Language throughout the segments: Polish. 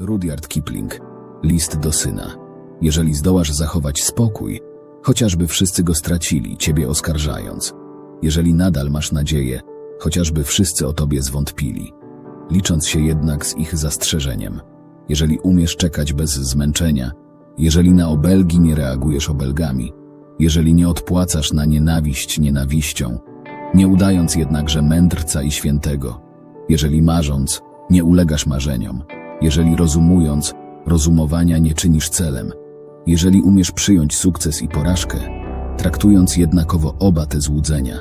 Rudyard Kipling. List do syna. Jeżeli zdołasz zachować spokój, chociażby wszyscy go stracili, ciebie oskarżając. Jeżeli nadal masz nadzieję, chociażby wszyscy o tobie zwątpili. Licząc się jednak z ich zastrzeżeniem. Jeżeli umiesz czekać bez zmęczenia, jeżeli na obelgi nie reagujesz obelgami, jeżeli nie odpłacasz na nienawiść nienawiścią, nie udając jednakże mędrca i świętego, jeżeli marząc, nie ulegasz marzeniom, jeżeli rozumując, rozumowania nie czynisz celem, jeżeli umiesz przyjąć sukces i porażkę, traktując jednakowo oba te złudzenia,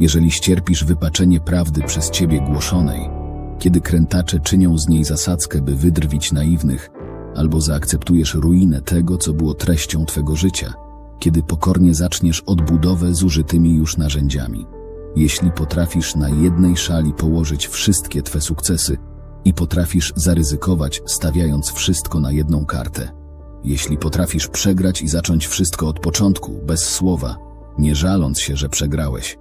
jeżeli ścierpisz wypaczenie prawdy przez ciebie głoszonej, kiedy krętacze czynią z niej zasadzkę, by wydrwić naiwnych, albo zaakceptujesz ruinę tego, co było treścią twego życia, kiedy pokornie zaczniesz odbudowę zużytymi już narzędziami. Jeśli potrafisz na jednej szali położyć wszystkie twe sukcesy i potrafisz zaryzykować, stawiając wszystko na jedną kartę. Jeśli potrafisz przegrać i zacząć wszystko od początku, bez słowa, nie żaląc się, że przegrałeś.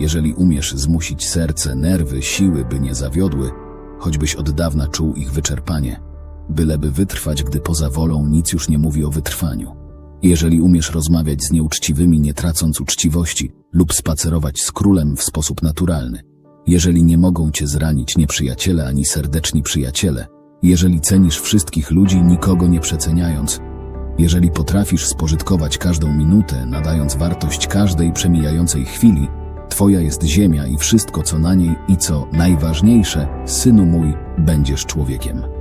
Jeżeli umiesz zmusić serce, nerwy, siły, by nie zawiodły, choćbyś od dawna czuł ich wyczerpanie, byleby wytrwać, gdy poza wolą nic już nie mówi o wytrwaniu. Jeżeli umiesz rozmawiać z nieuczciwymi, nie tracąc uczciwości, lub spacerować z królem w sposób naturalny, jeżeli nie mogą cię zranić nieprzyjaciele ani serdeczni przyjaciele, jeżeli cenisz wszystkich ludzi, nikogo nie przeceniając, jeżeli potrafisz spożytkować każdą minutę, nadając wartość każdej przemijającej chwili, Twoja jest ziemia i wszystko, co na niej i co najważniejsze, synu mój, będziesz człowiekiem.